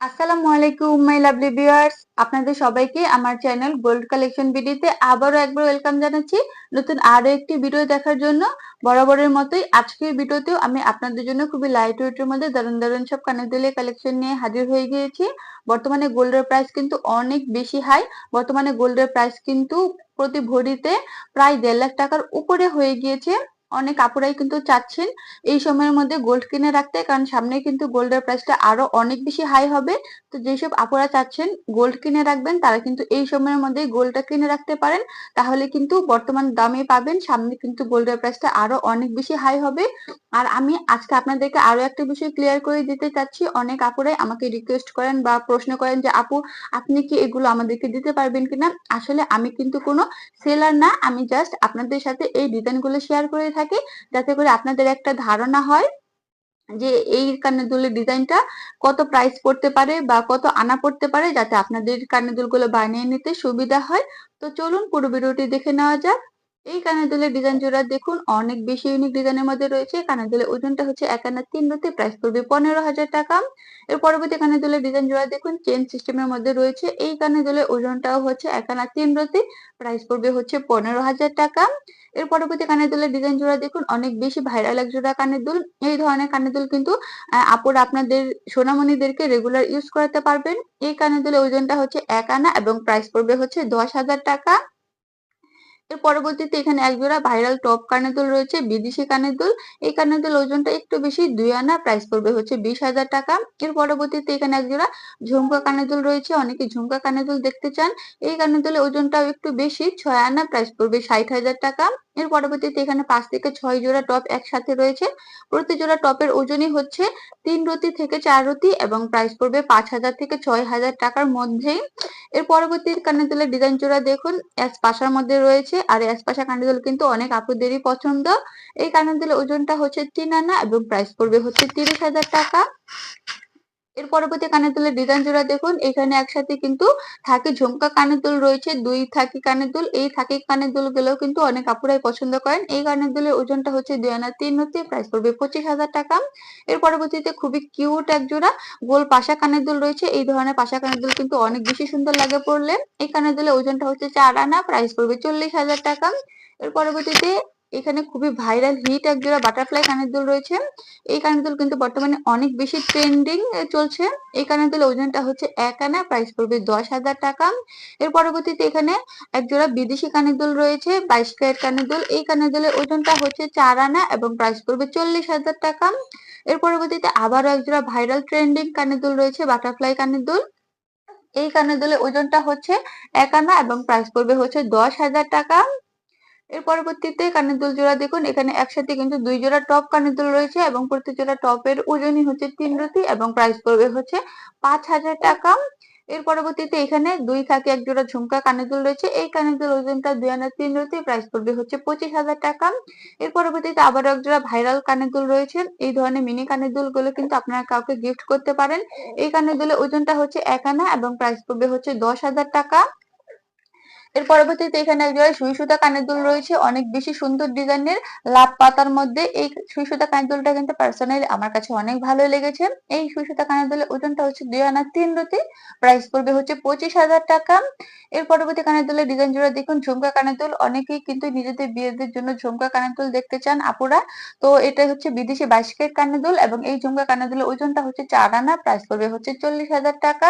আসসালামু আলাইকুম my lovely viewers আপনাদের সবাইকে আমার চ্যানেল গোল্ড কালেকশন ভিডিওতে আবারও একবার ওয়েলকাম জানাচ্ছি। নতুন আরও একটি ভিডিও দেখার জন্য বরাবরের মতোই আজকের ভিডিওতেও আমি আপনাদের জন্য খুবই লাইট ওয়েটের মধ্যে দারুণ দারুণ সব কানের কালেকশন নিয়ে হাজির হয়ে গিয়েছি। বর্তমানে গোল্ডের প্রাইস কিন্তু অনেক বেশি হাই বর্তমানে গোল্ডের প্রাইস কিন্তু প্রতি ভরিতে প্রায় দেড় লাখ টাকার উপরে হয়ে গিয়েছে। অনেক আপুরাই কিন্তু চাচ্ছেন এই সময়ের মধ্যে গোল্ড কিনে রাখতে, কারণ সামনে কিন্তু গোল্ডের প্রাইসটা আরও অনেক বেশি হাই হবে। তো যেসব আপুরা চাচ্ছেন গোল্ড কিনে রাখবেন, তারা কিন্তু এই সময়ের মধ্যে গোল্ডটা কিনে রাখতে পারেন। তাহলে কিন্তু বর্তমান দামে পাবেন, সামনে কিন্তু গোল্ডের প্রাইসটা আরও অনেক বেশি হাই হবে। আর আমি আজকে আপনাদেরকে আরও একটা বিষয় ক্লিয়ার করে দিতে চাচ্ছি। অনেক আপুরাই আমাকে রিকোয়েস্ট করেন বা প্রশ্ন করেন যে, আপু, আপনি কি এগুলো আমাদেরকে দিতে পারবেন কিনা? আসলে আমি কিন্তু কোনো সেলার না, আমি জাস্ট আপনাদের সাথে এই ডিজাইনগুলো শেয়ার করে থাকি, যাতে করে আপনাদের একটা ধারণা হয় যে, এই কানের দুলের ডিজাইনটা কত প্রাইস পড়তে পারে বা কত আনা পড়তে পারে, যাতে আপনাদের কানের দুলগুলো বানিয়ে নিতে সুবিধা হয়। তো চলুন পুরো ভিডিওটি দেখে নেওয়া যাক। এই কানের দুলের ডিজাইন জোড়া দেখুন, অনেক বেশি ইউনিক ডিজাইনের মধ্যে রয়েছে। কানের দুলের ওজনটা হচ্ছে এক আনা তিন রতি প্রাইস পড়বে পনেরো হাজার টাকা। এর পরবর্তী কানের দুলের ডিজাইন জোড়া দেখুন চেন সিস্টেমের মধ্যে রয়েছে। এই কানের দুলের ওজনটাও হচ্ছে এক আনা তিন রুতে প্রাইস পড়বে হচ্ছে পনেরো হাজার টাকা। এর পরবর্তী কানের দুলের ডিজাইন জোড়া দেখুন, অনেক বেশি ভাইরাল এক জোড়া কানের দুল। এই ধরনের কানের দুল কিন্তু আপুরা আপনাদের সোনামণিদেরকে রেগুলার ইউজ করাতে পারবেন। এই কানের দুলের ওজনটা হচ্ছে এক আনা এবং প্রাইস পড়বে হচ্ছে দশ হাজার টাকা। এর পরবর্তীতে এখানে এক জোড়া ভাইরাল টপ কানের দুল রয়েছে, বিদেশি কানের দুল এই কানের দুল ওজনটা একটু বেশি, দুই আনা প্রাইস পড়বে হচ্ছে বিশ হাজার টাকা। এর পরবর্তীতে এখানে এক জোড়া ঝুমকা কানের দুল রয়েছে, অনেকে ঝুমকা কানের দুল দেখতে চান। এই কানের দুলের ওজনটাও একটু বেশি, ছয় আনা প্রাইস পড়বে ষাট হাজার টাকা। এর পরবর্তীতে এখানে পাঁচ থেকে ছয় জোড়া টপ একসাথে রয়েছে। প্রতি জোড়া টপের ওজনই হচ্ছে তিন রতি থেকে চার রতি এবং প্রাইস পড়বে পাঁচ হাজার থেকে ছয় হাজার টাকার মধ্যেই। এর পরবর্তী কানের দুলের ডিজাইন জোড়া দেখুন এস পাশার মধ্যে রয়েছে। আর এস পাশা কানের কিন্তু অনেক আপুদেরই পছন্দ। এই কানের দুলের ওজনটা হচ্ছে তিন আনা এবং প্রাইস পড়বে হচ্ছে তিরিশ হাজার টাকা। এর পরবর্তী কানের দুলের ডিজাইন জোড়া দেখুন। এখানে একসাথে কিন্তু থাকে ঝুমকা কানের দুল রয়েছে, দুই থাকি কানের দুল। এই থাকি কানের দুল গুলোও কিন্তু অনেক আপুরাই পছন্দ করেন। এই কানের দুলের ওজনটা হচ্ছে দুই আনা তিন হতে প্রাইস পড়বে পঁচিশ হাজার টাকা। এর পরবর্তীতে খুবই কিউট এক জোড়া গোল পাশা কানের দুল রয়েছে। এই ধরনের পাশা কানের দুল কিন্তু অনেক বেশি সুন্দর লাগে পড়লে এই কানের দুলের ওজনটা হচ্ছে চার আনা প্রাইস পড়বে চল্লিশ হাজার টাকা। এর পরবর্তীতে এখানে খুবই ভাইরাল হিট এক জোড়া বাটারফ্লাই কানের দুল রয়েছে। এই কানের দুল কিন্তু বর্তমানে অনেক বেশি ট্রেন্ডিং চলছে। এই কানের দুল ওজনটা হচ্ছে এক আনা প্রাইস পড়বে দশ হাজার টাকা। এর পরবর্তীতে এখানে এক জোড়া বিদেশি কানের দুল রয়েছে, বাইশ ক্যারেট কানের দুল। এই কানের দুলের ওজনটা হচ্ছে চার আনা এবং প্রাইস পড়বে চল্লিশ হাজার টাকা। এর পরবর্তীতে আবারও এক জোড়া ভাইরাল ট্রেন্ডিং কানের দুল রয়েছে বাটারফ্লাই কানের দুল। এই কানের দুলের ওজনটা হচ্ছে এক আনা এবং প্রাইস পড়বে হচ্ছে দশ হাজার টাকা। এর পরবর্তীতে কানের দুল জোড়া দেখুন, এখানে একসাথে কিন্তু দুই জোড়া টপ কানের দুল রয়েছে এবং প্রতি জোড়া টপের ওজনই হচ্ছে তিন রুটি এবং প্রাইস পড়বে হচ্ছে পাঁচ হাজার টাকা। এর পরবর্তীতে এখানে দুই থাকে এক জোড়া ঝুমকা কানের দুল রয়েছে, এই কানের দুল ওজনটা দুই আনা তিন রুটি প্রাইস পড়বে হচ্ছে পঁচিশ হাজার টাকা। এর পরবর্তীতে আবার এক জোড়া ভাইরাল কানের দুল রয়েছে, এই ধরনের মিনি কানের দুলগুলো কিন্তু আপনারা কাউকে গিফট করতে পারেন। এই কানের দুলের ওজনটা হচ্ছে এক আনা এবং প্রাইস পড়বে হচ্ছে দশ হাজার টাকা। এর পরবর্তীতে এখানে একজোড়া সুই সুতা কানের দুল রয়েছে। অনেক বেশি সুন্দর ডিজাইনের লাভ পাতার মধ্যে। এই সুই সুতা কানের দুলটা কিন্তু পার্সোনালি আমার কাছে অনেক ভালো লেগেছে। এই সুই সুতা কানের দুলের ওজনটা হচ্ছে দুই আনা তিন রতি প্রাইস পড়বে হচ্ছে পঁচিশ হাজার টাকা। এর পরবর্তী কানের দুলের ডিজাইন জোড়া দেখুন, ঝুমকা কানের দুল। অনেকেই কিন্তু নিজেদের বিয়েদের জন্য ঝুমকা কানের দুল দেখতে চান আপুরা। তো এটা হচ্ছে বিদেশি বাইশ কানের দুল এবং এই ঝুমকা কানের দুলের ওজনটা হচ্ছে চার আনা। প্রাইস পড়বে হচ্ছে চল্লিশ হাজার টাকা।